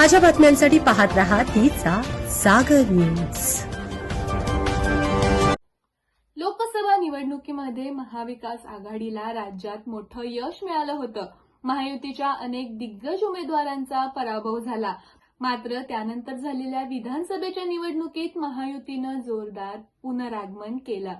ताज्या बातम्यांसाठी पाहत रहा तिचा सागर न्यूज. लोकसभा निवडणुकीमध्ये महाविकास आघाडीला राज्यात मोठं यश मिळालं होतं. महायुतीच्या अनेक दिग्गज उमेदवारांचा पराभव झाला. मात्र त्यानंतर झालेल्या विधानसभेच्या निवडणुकीत महायुतीनं जोरदार पुनरागमन केलं.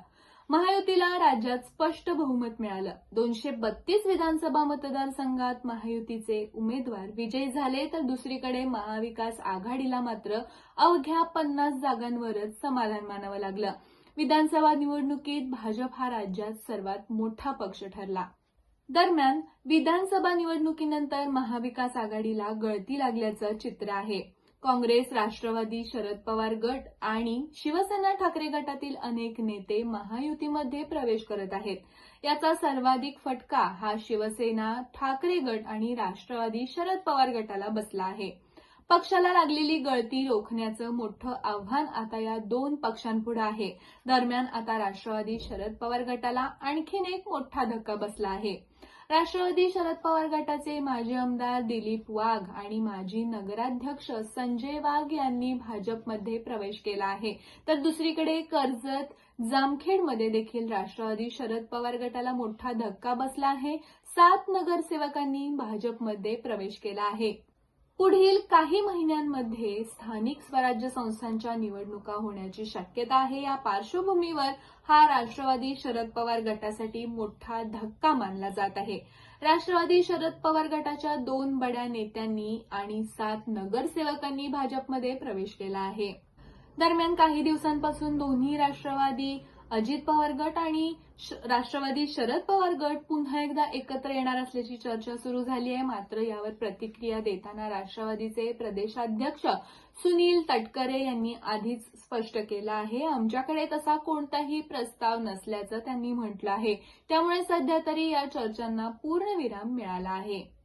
महायुतीला राज्यात स्पष्ट बहुमत मिळालं. दोनशे बत्तीस विधानसभा मतदारसंघात महायुतीचे उमेदवार विजयी झाले तर दुसरीकडे महाविकास आघाडीला मात्र अवघ्या पन्नास जागांवरच समाधान मानावं लागलं. विधानसभा निवडणुकीत भाजप हा राज्यात सर्वात मोठा पक्ष ठरला. दरम्यान विधानसभा निवडणुकीनंतर महाविकास आघाडीला गळती लागल्याचं चित्र आहे. काँग्रेस राष्ट्रवादी शरद पवार गट आणि शिवसेना ठाकरे गटातील अनेक नेते महायुतीमध्ये प्रवेश करत आहेत. याचा सर्वाधिक फटका हा शिवसेना ठाकरे गट आणि राष्ट्रवादी शरद पवार गटाला बसला आहे. पक्षाला लागलेली गळती रोखण्याचं मोठं आव्हान आता या दोन पक्षांपुढे आहे. दरम्यान आता राष्ट्रवादी शरद पवार गटाला आणखीन एक मोठा धक्का बसला आहे. राष्ट्रवादी शरद पवार गटाचे माजी आमदार दिलीप वाघ आणि माजी नगराध्यक्ष संजय वाघ यांनी भाजपमध्ये प्रवेश केला आहे. तर दुसरीकडे कर्जत जामखेडमध्ये देखील राष्ट्रवादी शरद पवार गटाला मोठा धक्का बसला आहे. सात नगरसेवकांनी भाजपमध्ये प्रवेश केला आहे. पुढील काही महिन्यांमध्ये स्थानिक स्वराज्य संस्थांच्या निवडणुका होण्याची शक्यता आहे. या पार्श्वभूमीवर हा राष्ट्रवादी शरद पवार गटासाठी मोठा धक्का मानला जात आहे. राष्ट्रवादी शरद पवार गटाच्या दोन बड्या नेत्यांनी आणि सात नगरसेवकांनी भाजपमध्ये प्रवेश केला आहे. दरम्यान काही दिवसांपासून दोन्ही राष्ट्रवादी अजित पवार गट आणि श- राष्ट्रवादी शरद पवार गट पुन्हा एकदा एकत्र येणार असल्याची चर्चा सुरू झाली आहे. मात्र यावर प्रतिक्रिया देताना राष्ट्रवादीचे प्रदेशाध्यक्ष सुनील तटकरे यांनी आधीच स्पष्ट केलं आहे. आमच्याकडे तसा कोणताही प्रस्ताव नसल्याचं त्यांनी म्हटलं आहे. त्यामुळे सध्या तरी या चर्चांना पूर्णविराम मिळाला आहे.